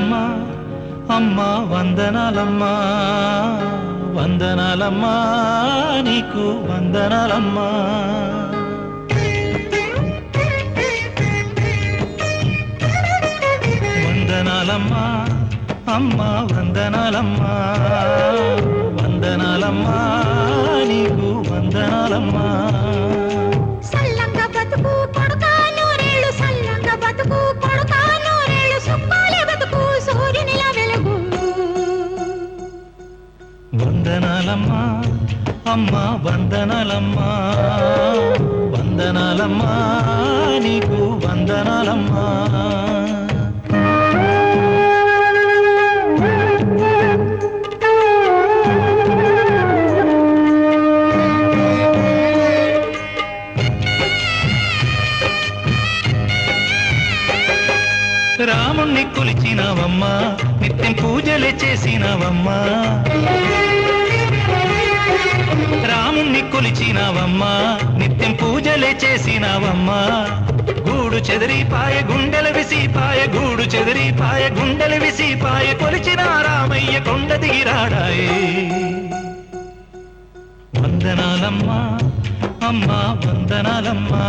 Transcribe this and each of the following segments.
நாளம்மா అమ్మా వందనాలమ్మా వందనాలమ్మా నీకు వందనాలమ్మా వందనాలమ్మా అమ్మా వందనాలమ్మా వందనాలమ్మా నీకు వందనాలమ్మా వందనాలమ్మా. అమ్మా వందనాలమ్మా. వందనాలమ్మా నీకు వందనాలమ్మా. రాముణ్ణి కొలిచినవమ్మా నిత్యం పూజలు చేసినావమ్మా. రాముణ్ణి కొలిచినావమ్మా నిత్యం పూజలే చేసినావమ్మా. గూడు చెదిరిపాయ గుండెల విసిపాయ గూడు చెదిరిపాయ గుండెల విసిపాయ కొలిచిన రామయ్య కొండ దిగిరాడాయే వందనాలమ్మా అమ్మా వందనాలమ్మా.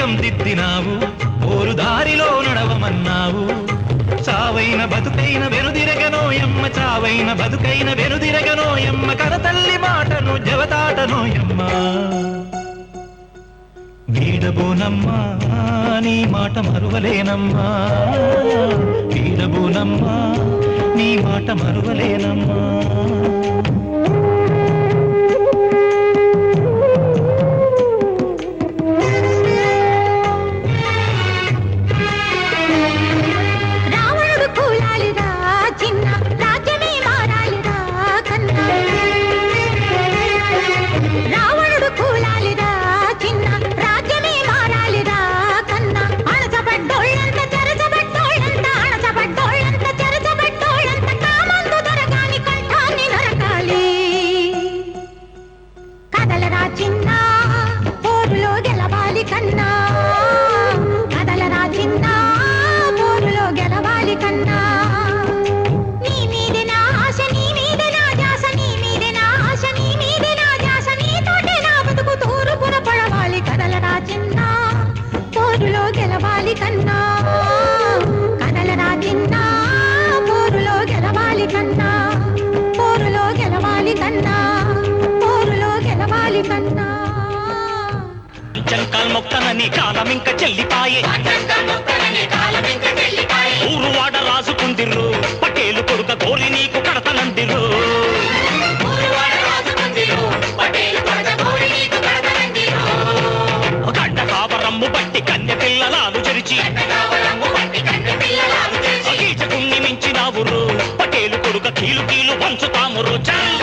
వీర దిద్దినావు ఓరు దారిలో నడవమన్నావు. చావైన బతుకైన వెనుదిరగనో ఎమ్మ చావైన బతుకైన వెనుదిరగనో ఎమ్మ కనతల్లి మాటను జవతాటనో ఎమ్మ వీడబోనమ్మా నీ మాట మరువలేనమ్మా. వీడబోనమ్మా నీ మాట మరువలేనమ్మా. గెలవాలి కన్నా కదలరా చిన్న పోరులో గెలవాలి కన్నా. నీ మీదే నా ఆశ నీ మీదే నా ధ్యాస నీ నా ఆశ నీ నా ధ్యాస నీతోటే నా బతుకు పడవాలి. కదలరా చిన్న పోరులో గెలవాలి కన్నా. కదలరా చిన్న పోరులో గెలవాలి కన్నా. చంకాల్ మొక్కనని కాలం ఇంకా చెల్లిపాయే. ఊరు వాడ రాజుకుందిర్రు పటేలు కొడుక కోరి నీకు కడతనందిరు గడ్డ కావరమ్ము బట్టి కన్నె పిల్లలాలు చెరిచి కీచకుణ్ణి మించినావురు పటేలు కొడుక కీలు కీలు పంచుతాము చల్!